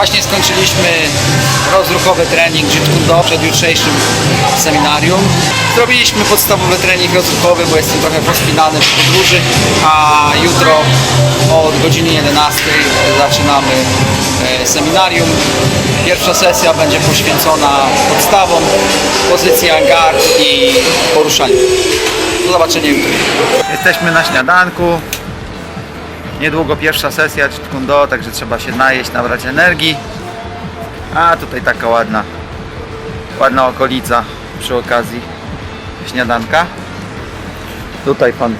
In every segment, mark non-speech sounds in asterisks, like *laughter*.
zrobiliśmy rozruchowy trening Jeet Kune Do przed jutrzejszym seminarium. Zrobiliśmy podstawowy trening rozruchowy, bo jestem trochę rozpinany po podróży, a jutro od godziny 11 zaczynamy e, seminarium. Pierwsza sesja będzie poświęcona podstawom, pozycji gard i poruszaniu. Do zobaczenia jutro. Jesteśmy na śniadanku. Niedługo pierwsza sesja Jeet Kune Do, także trzeba się najeść, nabrać energii. A tutaj taka ładna, ładna okolica przy okazji śniadanka. Tutaj pan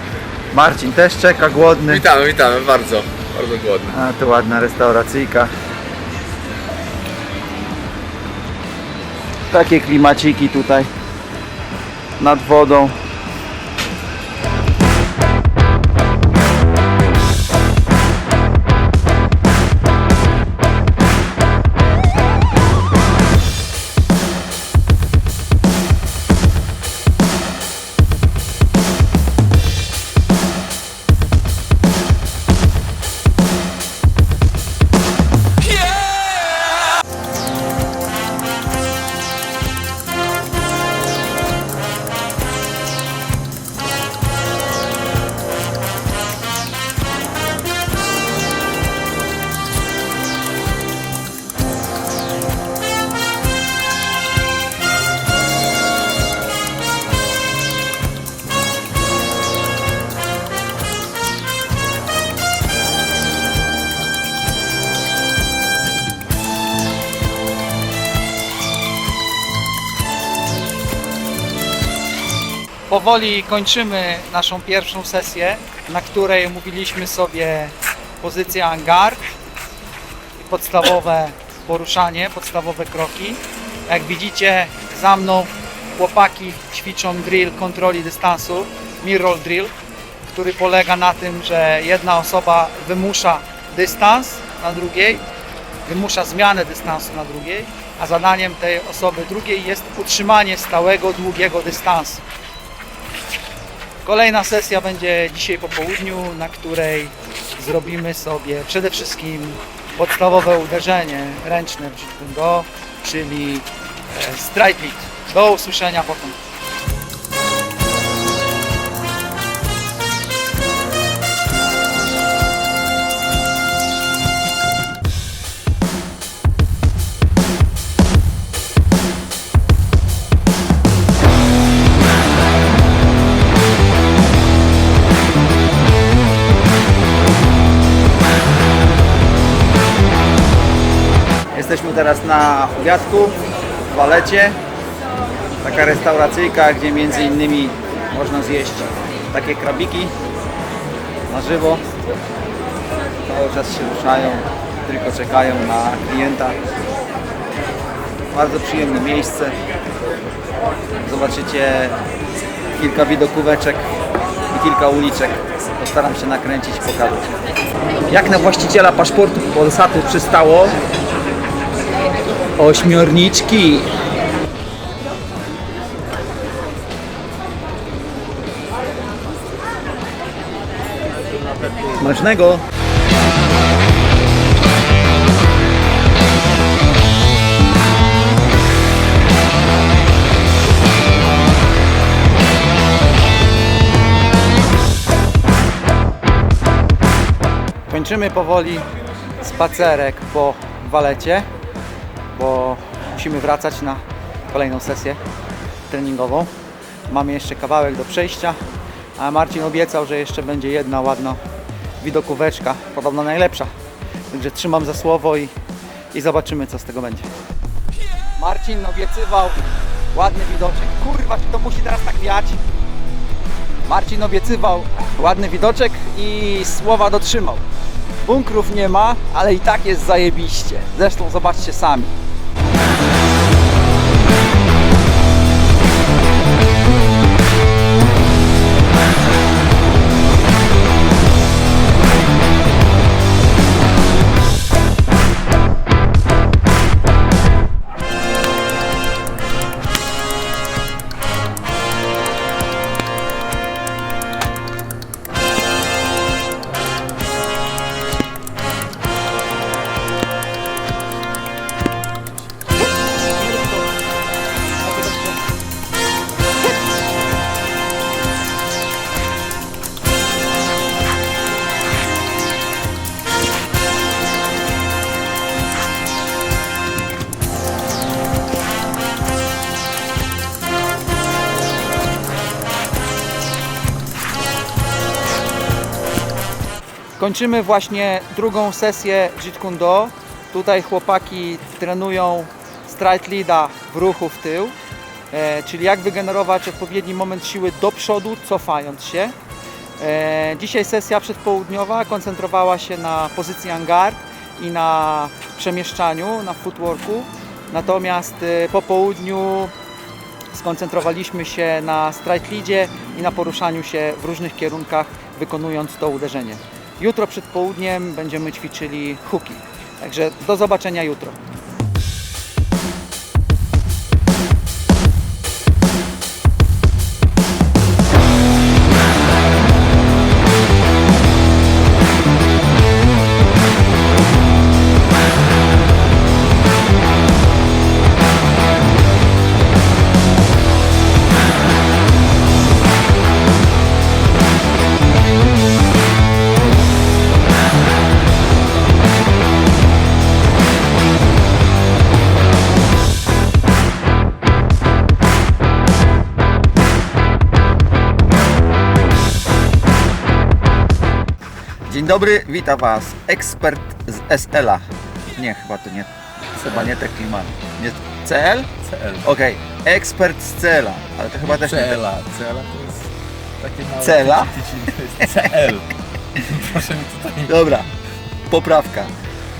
Marcin też czeka głodny. Witamy, witamy, bardzo, bardzo głodny. A tu ładna restauracyjka. Takie klimaciki tutaj nad wodą. Powoli kończymy naszą pierwszą sesję, na której mówiliśmy sobie pozycję angard i podstawowe poruszanie, podstawowe kroki. Jak widzicie za mną chłopaki ćwiczą drill kontroli dystansu, mirror drill, który polega na tym, że jedna osoba wymusza dystans na drugiej, wymusza zmianę dystansu na drugiej, a zadaniem tej osoby drugiej jest utrzymanie stałego, długiego dystansu. Kolejna sesja będzie dzisiaj po południu, na której zrobimy sobie przede wszystkim podstawowe uderzenie ręczne w Do, czyli e, strike lift. Do usłyszenia potem. Jesteśmy teraz na obiadku w Walecie. Taka restauracyjka, gdzie między innymi można zjeść takie krabiki na żywo. Cały czas się ruszają, tylko czekają na klienta. Bardzo przyjemne miejsce. Zobaczycie kilka widokóweczek i kilka uliczek. Postaram się nakręcić pokazać. Jak na właściciela paszportu Polsatu przystało, Ośmiorniczki. Smacznego. Kończymy powoli spacerek po walecie bo musimy wracać na kolejną sesję treningową. Mamy jeszcze kawałek do przejścia, a Marcin obiecał, że jeszcze będzie jedna ładna widokóweczka, podobno najlepsza. Także trzymam za słowo i, i zobaczymy co z tego będzie. Marcin obiecywał ładny widoczek. Kurwa, czy to musi teraz tak wiać? Marcin obiecywał ładny widoczek i słowa dotrzymał. Bunkrów nie ma, ale i tak jest zajebiście. Zresztą zobaczcie sami. Kończymy właśnie drugą sesję Jeet Kune Do. Tutaj chłopaki trenują stride leada w ruchu w tył, e, czyli jak wygenerować odpowiedni moment siły do przodu, cofając się. E, dzisiaj sesja przedpołudniowa koncentrowała się na pozycji angard i na przemieszczaniu, na footworku. Natomiast e, po południu skoncentrowaliśmy się na strike leadzie i na poruszaniu się w różnych kierunkach, wykonując to uderzenie. Jutro przed południem będziemy ćwiczyli hooki. Także do zobaczenia jutro. Dzień dobry, witam Was. Ekspert z SL-a. Nie, chyba to nie. Chyba nie te klimaty. Nie, CL? CL. Okej, ekspert z CL-a, ale to chyba też nie te- Cela. Cela to jest takie małe... Cela? To jest CL. Proszę mi tutaj... Dobra, poprawka.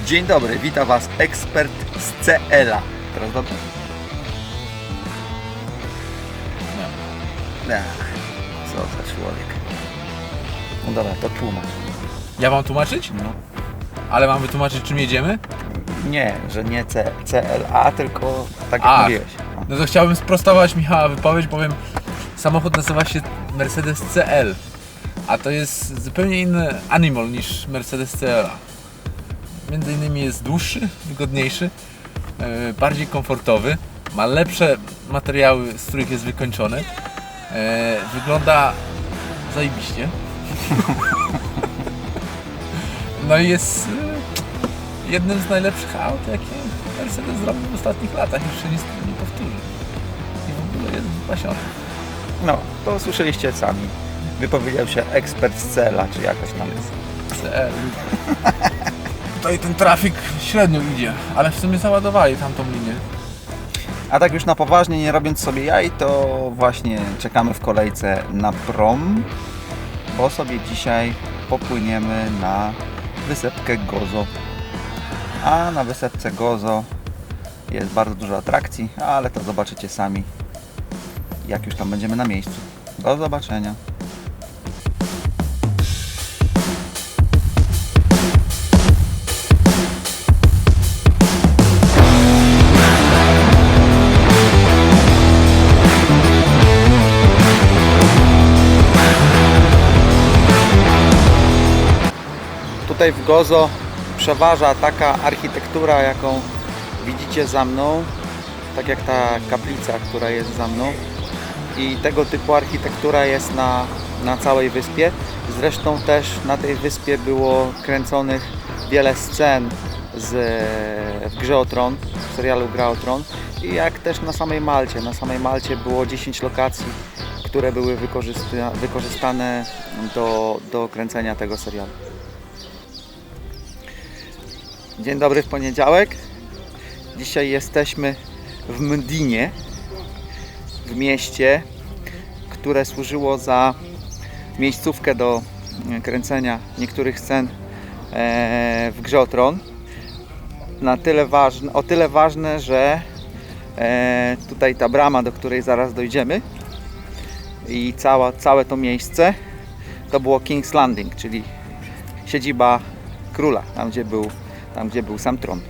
Dzień dobry, witam Was. Ekspert z CL-a. Teraz dobrze? Ach, co za człowiek. No dobra, to tłumacz. Ja mam tłumaczyć? No. Ale mam wytłumaczyć czym jedziemy? Nie, że nie C, CLA, tylko tak jak Ach. mówiłeś. No to chciałbym sprostować Michała wypowiedź, bowiem samochód nazywa się Mercedes CL. A to jest zupełnie inny animal niż Mercedes CL. Między innymi jest dłuższy, wygodniejszy, e, bardziej komfortowy, ma lepsze materiały, z których jest wykończony. E, Wygląda zajebiście. *laughs* No i jest e, jednym z najlepszych aut, jakie Mercedes zrobił w ostatnich latach. Już się nic nie powtórzy. I w ogóle jest wypasiony. No, to słyszeliście sami. Wypowiedział się ekspert z CLA, czy jakoś tam. CL. Tutaj ten trafik średnio idzie, ale w sumie załadowali tamtą linię. A tak już na poważnie, nie robiąc sobie jaj, to właśnie czekamy w kolejce na prom, bo sobie dzisiaj popłyniemy na wysepkę Gozo. A na wysepce Gozo jest bardzo dużo atrakcji, ale to zobaczycie sami, jak już tam będziemy na miejscu. Do zobaczenia. Tutaj w Gozo przeważa taka architektura, jaką widzicie za mną, tak jak ta kaplica, która jest za mną. I tego typu architektura jest na, na całej wyspie. Zresztą też na tej wyspie było kręconych wiele scen z, w grze o Tron, w serialu Gra o Tron. I jak też na samej Malcie. Na samej Malcie było 10 lokacji, które były wykorzysta, wykorzystane do, do kręcenia tego serialu. Dzień dobry w poniedziałek. Dzisiaj jesteśmy w Mdinie, w mieście, które służyło za miejscówkę do kręcenia niektórych scen e, w grze o. Na tyle ważne, o tyle ważne, że e, tutaj ta brama, do której zaraz dojdziemy i cała, całe to miejsce to było King's Landing, czyli siedziba króla, tam gdzie był, tam, gdzie był sam tron.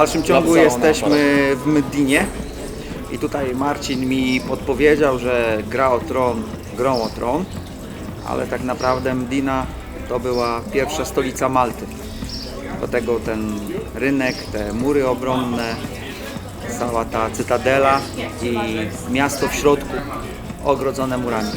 Dalszym ciągu jesteśmy w Medinie i tutaj Marcin mi podpowiedział, że gra o tron, grą o tron, ale tak naprawdę Medina to była pierwsza stolica Malty. Dlatego ten rynek, te mury obronne, cała ta cytadela i miasto w środku ogrodzone murami.